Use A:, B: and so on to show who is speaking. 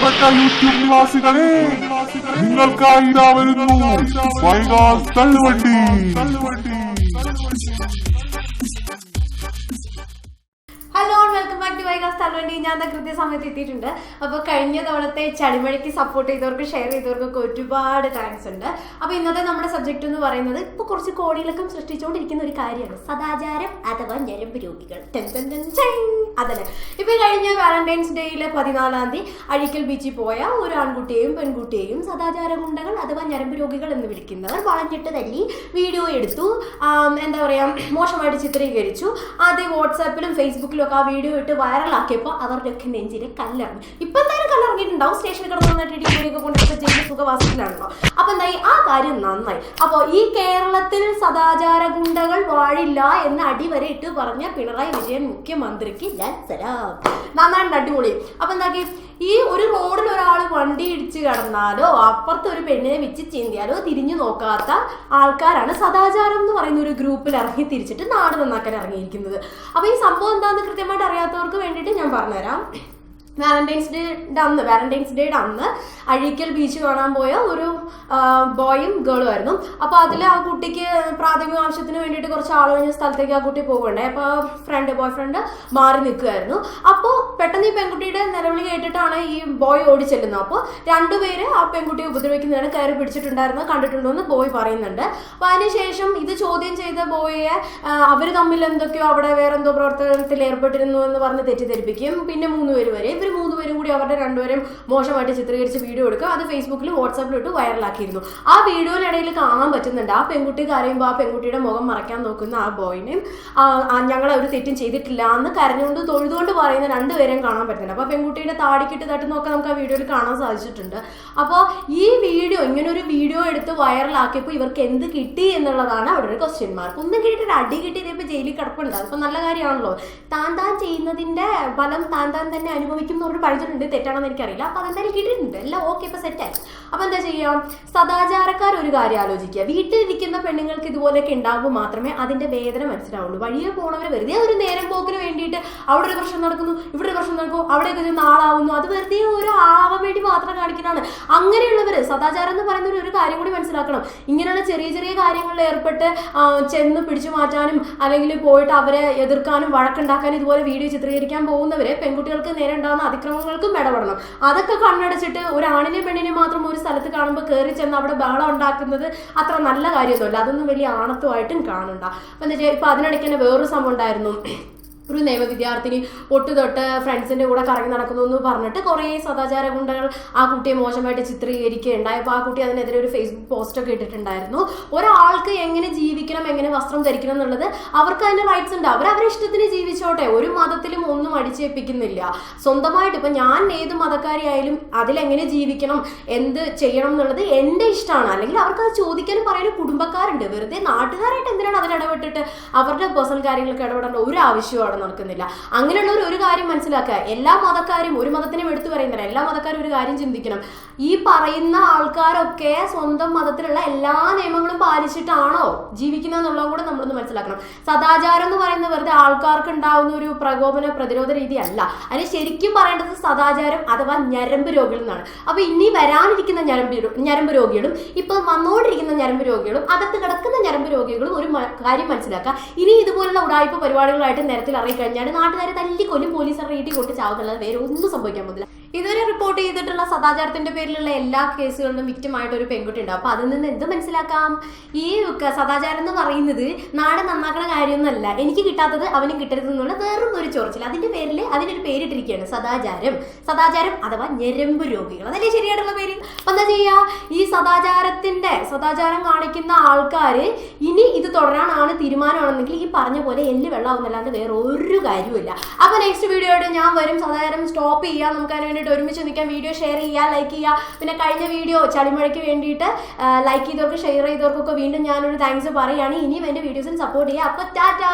A: പ്രിയപ്പെട്ട യൂട്യൂബ് നിവാസികളെ നിങ്ങൾക്കായി ഇതാ വരുന്നു. വൈകാസ് തള്ളുവണ്ടി.
B: തലവണ്ടി ഞാൻ കൃത്യസമയത്ത് എത്തിയിട്ടുണ്ട്. അപ്പോൾ കഴിഞ്ഞ തവണത്തെ ചളിമഴയ്ക്ക് സപ്പോർട്ട് ചെയ്തവർക്ക് ഷെയർ ചെയ്തവർക്കൊക്കെ ഒരുപാട് താങ്ക്സ് ഉണ്ട്. അപ്പോൾ ഇന്നത്തെ നമ്മുടെ സബ്ജക്റ്റ് എന്ന് പറയുന്നത് ഇപ്പൊ കുറച്ച് കോടികളൊക്കെ സൃഷ്ടിച്ചുകൊണ്ടിരിക്കുന്ന ഒരു കാര്യമാണ്. സദാചാരം അഥവാ ഞരമ്പ് രോഗികൾ. അതന്നെ ഇപ്പോൾ കഴിഞ്ഞ വാലന്റൈൻസ് ഡേയിലെ പതിനാലാം തീയതി അഴിക്കൽ ബീച്ചിൽ പോയ ഒരു ആൺകുട്ടിയെയും പെൺകുട്ടിയെയും സദാചാര ഗുണ്ടകൾ അഥവാ ഞരമ്പ് രോഗികൾ എന്ന് വിളിക്കുന്നവർ വളഞ്ഞിട്ട് തല്ലി വീഡിയോ എടുത്തു. എന്താ പറയുക മോശമായിട്ട് ചിത്രീകരിച്ചു. ആദ്യം വാട്സാപ്പിലും ഫേസ്ബുക്കിലും ഒക്കെ ആ വീഡിയോ ഇട്ട് വൈറലാക്കിയപ്പോൾ അവരുടെയൊക്കെ നെഞ്ചിലെ കല്ലിറങ്ങി. ഇപ്പം എന്തായാലും കല്ലിറങ്ങിയിട്ടുണ്ടാവും. സ്റ്റേഷനിൽ കിടന്ന് നന്നായിട്ട് ഇടികൂടിയൊക്കെ കൊണ്ടിട്ട് ജയിലിൽ സുഖവാസത്തിലാണല്ലോ. അപ്പം എന്തായി? ആ കാര്യം നന്നായി. അപ്പോൾ ഈ കേരളത്തിൽ സദാചാര ഗുണ്ടകൾ വാഴില്ല എന്ന് അടിവരെ ഇട്ട് പറഞ്ഞ പിണറായി വിജയൻ മുഖ്യമന്ത്രിക്ക് സലാം. നന്നായിട്ട് അടിപൊളി. അപ്പം എന്താക്കി? ഈ ഒരു വണ്ടി ഇടിച്ച് കിടന്നാലോ അപ്പുറത്ത് ഒരു പെണ്ണിനെ വെച്ച് ചിന്തിയാലോ തിരിഞ്ഞു നോക്കാത്ത ആൾക്കാരാണ് സദാചാരം എന്ന് പറയുന്ന ഒരു ഗ്രൂപ്പിൽ ഇറങ്ങി തിരിച്ചിട്ട് നാട് നന്നാക്കാൻ ഇറങ്ങിയിരിക്കുന്നത്. അപ്പോൾ ഈ സംഭവം എന്താണെന്ന് കൃത്യമായിട്ട് അറിയാത്തവർക്ക് വേണ്ടിയിട്ട് ഞാൻ പറഞ്ഞുതരാം. വാലന്റൈൻസ് ഡേയുടെ അന്ന് വാലന്റൈൻസ് ഡേയുടെ അന്ന് അഴീക്കൽ ബീച്ച് കാണാൻ പോയ ഒരു ബോയും ഗേളും ആയിരുന്നു. അപ്പോൾ അതിൽ ആ കുട്ടിക്ക് പ്രാഥമിക ആവശ്യത്തിന് വേണ്ടിയിട്ട് കുറച്ച് ആൾ കഴിഞ്ഞ സ്ഥലത്തേക്ക് ആ കുട്ടി പോകണ്ടേ അപ്പോൾ ഫ്രണ്ട് ബോയ് ഫ്രണ്ട് മാറി നിൽക്കുമായിരുന്നു അപ്പോൾ പെട്ടെന്ന് ഈ പെൺകുട്ടിയുടെ നിലവിളി കേട്ടിട്ടാണ് ഈ ബോയ് ഓടി ചെല്ലുന്നത്. അപ്പോൾ രണ്ടുപേര് ആ പെൺകുട്ടിയെ ഉപദ്രവിക്കുന്നതാണ് കയറി പിടിച്ചിട്ടുണ്ടായിരുന്നത് കണ്ടിട്ടുണ്ടോ എന്ന് ബോയ് പറയുന്നുണ്ട്. അപ്പോൾ അതിനുശേഷം ഇത് ചോദ്യം ചെയ്ത ബോയെ അവർ തമ്മിൽ എന്തൊക്കെയോ അവിടെ വേറെ എന്തോ പ്രവർത്തനത്തിൽ ഏർപ്പെട്ടിരുന്നു എന്ന് പറഞ്ഞ് തെറ്റിദ്ധരിപ്പിക്കും. പിന്നെ മൂന്ന് പേര് വരെ. ഇവർ മൂന്ന് പേരും കൂടി അവരുടെ രണ്ടുപേരും മോശമായിട്ട് ചിത്രീകരിച്ച് വീഡിയോ എടുക്കും അത് ഫേസ്ബുക്കിലും വാട്സാപ്പിലും ഇട്ട് വൈറലാക്കിയിരുന്നു. ആ വീഡിയോയിലിടയിൽ കാണാൻ പറ്റുന്നുണ്ട്. ആ പെൺകുട്ടി കരയുമ്പോൾ ആ പെൺകുട്ടിയുടെ മുഖം മറയ്ക്കാൻ നോക്കുന്ന ആ ബോയിനെയും ഞങ്ങൾ ഒരു തെറ്റും ചെയ്തിട്ടില്ല എന്ന് കരഞ്ഞുകൊണ്ട് തൊഴുതുകൊണ്ട് പറയുന്ന രണ്ടുപേരെയും കാണാൻ പറ്റുന്നുണ്ട് അപ്പോൾ പെൺകുട്ടിയുടെ താടിക്കിട്ട് തട്ടുന്നൊക്കെ നമുക്ക് ആ വീഡിയോയിൽ കാണാൻ സാധിച്ചിട്ടുണ്ട്. അപ്പോൾ ഈ വീഡിയോ ഇങ്ങനെ ഒരു വീഡിയോ എടുത്ത് വൈറലാക്കിയപ്പോൾ ഇവർക്ക് എന്ത് കിട്ടി എന്നുള്ളതാണ് അവിടെ ഒരു ക്വസ്റ്റ്യൻ മാർക്ക് ഒന്നും കിട്ടിയിട്ട് അടി കിട്ടിയത് ഇപ്പോൾ ജയിലിൽ കിടപ്പുണ്ട്. അതിപ്പോൾ നല്ല കാര്യമാണല്ലോ. താൻ താൻ ചെയ്യുന്നതിന്റെ ഫലം താൻ താൻ തന്നെ അനുഭവിക്കും എന്ന് പറഞ്ഞ് പഠിച്ചിട്ടുണ്ട്. തെറ്റാണെന്ന് എനിക്കറിയില്ല. അപ്പോൾ അതെന്തായാലും കിട്ടിയിട്ടുണ്ട്. എല്ലാം ഓക്കെ ഇപ്പോൾ സെറ്റായി അപ്പോൾ എന്താ ചെയ്യാം? സദാചാരക്കാർ ഒരു കാര്യം ആലോചിക്കുക. വീട്ടിലിരിക്കുന്ന പെണ്ണുങ്ങൾക്ക് ഇതുപോലെയൊക്കെ ഉണ്ടാകുമ്പോൾ മാത്രമേ അതിന്റെ വേദന മനസ്സിലാവുള്ളൂ. വഴിയെ പോണവർ വെറുതെ ഒരു നേരം പോക്കിന് വേണ്ടിയിട്ട് അവിടെ ഒരു പ്രശ്നം നടക്കുന്നു ഇവിടെ പ്രശ്നം നടക്കും അവിടെയൊക്കെ ചെന്ന് ആളാവുന്നു. അത് വെറുതെ ഒരു ആവാൻ വേണ്ടി മാത്രം കാണിക്കുന്നതാണ്. അങ്ങനെയുള്ളവർ സദാചാരം എന്ന് പറയുന്ന ഒരു കാര്യം കൂടി മനസ്സിലാക്കണം. ഇങ്ങനെയുള്ള ചെറിയ ചെറിയ കാര്യങ്ങളിൽ ഏർപ്പെട്ട് ചെന്ന് പിടിച്ചു മാറ്റാനും അല്ലെങ്കിൽ പോയിട്ട് അവരെ എതിർക്കാനും വഴക്കുണ്ടാക്കാനും ഇതുപോലെ വീഡിയോ ചിത്രീകരിക്കാൻ പോകുന്നവരെ പെൺകുട്ടികൾക്ക് നേരെ ഉണ്ടാകുന്ന അതിക്രമങ്ങൾക്കും ഇടപെടണം. അതൊക്കെ കണ്ണടച്ചിട്ട് ഒരു ആണിനെ പെണ്ണിനെ മാത്രം ഒരു സ്ഥലത്ത് കാണുമ്പോൾ കയറി ചെന്ന് അവിടെ ബഹളം ഉണ്ടാക്കുന്നത് അത്ര നല്ല കാര്യമൊന്നുമല്ല. അതൊന്നും വലിയ ആണത്വമായിട്ടും കാണണ്ട. അപ്പം എന്താ വെച്ചാൽ ഇപ്പം അതിനിടയ്ക്ക് തന്നെ വേറൊരു സംഭവം ഉണ്ടായിരുന്നു. ഒരു നിയമ വിദ്യാർത്ഥിനി ഒട്ടു തൊട്ട് ഫ്രണ്ട്സിന്റെ കൂടെ കറങ്ങി നടക്കുന്നു എന്ന് പറഞ്ഞിട്ട് കുറേ സദാചാര ഗുണ്ടകൾ ആ കുട്ടിയെ മോശമായിട്ട് ചിത്രീകരിക്കുകയുണ്ടായി. അപ്പോൾ ആ കുട്ടി അതിനെതിരെ ഒരു ഫേസ്ബുക്ക് പോസ്റ്റ് ഒക്കെ ഇട്ടിട്ടുണ്ടായിരുന്നു. ഒരാൾക്ക് എങ്ങനെ ജീവിക്കണം എങ്ങനെ വസ്ത്രം ധരിക്കണം എന്നുള്ളത് അവർക്ക് അതിന്റെ റൈറ്റ്സ് ഉണ്ട്. അവർ അവരുടെ ഇഷ്ടത്തിന് ജീവിച്ചോട്ടെ. ഒരു മതത്തിലും ഒന്നും അടിച്ചേൽപ്പിക്കുന്നില്ല. സ്വന്തമായിട്ട് ഇപ്പം ഞാൻ ഏത് മതക്കാരിയായാലും അതിലെങ്ങനെ ജീവിക്കണം എന്ത് ചെയ്യണം എന്നുള്ളത് എന്റെ ഇഷ്ടമാണ്. അല്ലെങ്കിൽ അവർക്ക് അത് ചോദിക്കാനും പറയാനും കുടുംബക്കാരുണ്ട്. വെറുതെ നാട്ടുകാരായിട്ട് എന്തിനാണ് അതിൽ ഇടപെട്ടിട്ട് അവരുടെ പേഴ്സണൽ കാര്യങ്ങളൊക്കെ ഇടപെടേണ്ട ഒരു ആവശ്യവും അവിടെ നടക്കുന്നില്ല. അങ്ങനെയുള്ളവർ ഒരു കാര്യം മനസ്സിലാക്കുക. എല്ലാ മതക്കാരും ഒരു മതത്തിനും എടുത്തു പറയുന്നില്ല. എല്ലാ മതക്കാരും ഒരു കാര്യം ചിന്തിക്കണം. ഈ പറയുന്ന ആൾക്കാരൊക്കെ സ്വന്തം മതത്തിലുള്ള എല്ലാ നിയമങ്ങളും പാലിച്ചിട്ടാണോ ജീവിക്കുന്നതെന്നുള്ളതും കൂടെ നമ്മളൊന്ന് മനസ്സിലാക്കണം. സദാചാരം എന്ന് പറയുന്ന വെറുതെ ആൾക്കാർക്ക് ഉണ്ടാവുന്ന ഒരു പ്രകോപന പ്രതിരോധ രീതിയല്ല. അതിന് ശരിക്കും പറയേണ്ടത് സദാചാരം അഥവാ ഞരമ്പ് രോഗികൾ എന്നാണ് അപ്പൊ ഇനി വരാനിരിക്കുന്ന ഞരമ്പ് ഞരമ്പ് രോഗികളും ഇപ്പൊ വന്നുകൊണ്ടിരിക്കുന്ന ഞരമ്പ് രോഗികളും അകത്ത് കിടക്കുന്ന ഞരമ്പ് രോഗികളും ഒരു കാര്യം മനസ്സിലാക്കുക. ഇനി ഇതുപോലുള്ള ഉടായ്പ പരിപാടികളായിട്ട് നിരത്തിൽ ഇറങ്ങിക്കഴിഞ്ഞാൽ നാട്ടുകാരെ തല്ലിക്കൊല്ലും പോലീസ് റീട്ടി കൊട്ടി ചാവുന്നുള്ളത് വേറെ ഒന്നും സംഭവിക്കാൻ പോകുന്നില്ല. ഇതുവരെ റിപ്പോർട്ട് ചെയ്തിട്ടുള്ള സദാചാരത്തിന്റെ പേരിലുള്ള എല്ലാ കേസുകളിലും വിക്ടിം ആയിട്ട് ഒരു പെൺകുട്ടി ഉണ്ട് അപ്പൊ അതിൽ നിന്ന് എന്ത് മനസ്സിലാക്കാം? ഈ സദാചാരം എന്ന് പറയുന്നത് നാട് നന്നാക്കണ കാര്യമൊന്നുമല്ല. എനിക്ക് കിട്ടാത്തത് അവന് കിട്ടരുത് എന്നുള്ള വെറും ഒരു ചൊറിച്ചിൽ. അതിന്റെ പേരിൽ അതിനൊരു പേരിട്ടിരിക്കുകയാണ് സദാചാരം. സദാചാരം അഥവാ ഞെരമ്പ് രോഗികൾ. അതല്ലേ ശരിയായിട്ടുള്ള പേര്? അപ്പൊ എന്താ ചെയ്യാ? ഈ സദാചാരത്തിന്റെ സദാചാരം കാണിക്കുന്ന ആൾക്കാര് ഇനി ഇത് തുടരാനാണ് തീരുമാനമാണെന്നെങ്കിൽ ഈ പറഞ്ഞ പോലെ എല്ല് വെള്ളമാവുന്നല്ലാണ്ട് വേറെ ഒരു കാര്യമില്ല അപ്പൊ നെക്സ്റ്റ് വീഡിയോയുടെ ഞാൻ വരും. സദാചാരം സ്റ്റോപ്പ് ചെയ്യാം. നമുക്ക് അതിന് വേണ്ടിയിട്ട് ഒരുമിച്ച് നിൽക്കാം വീഡിയോ ഷെയർ ചെയ്യുക ലൈക്ക് ചെയ്യുക. പിന്നെ കഴിഞ്ഞ വീഡിയോ ചളിമഴയ്ക്ക് വേണ്ടിയിട്ട് ലൈക്ക് ചെയ്തവർക്ക് ഷെയർ ചെയ്തവർക്കൊക്കെ വീണ്ടും ഞാനൊരു താങ്ക്സ് പറയുകയാണ്. ഇനിയും എന്റെ വീഡിയോസിന് സപ്പോർട്ട് ചെയ്യുക. അപ്പോൾ ടാറ്റാ!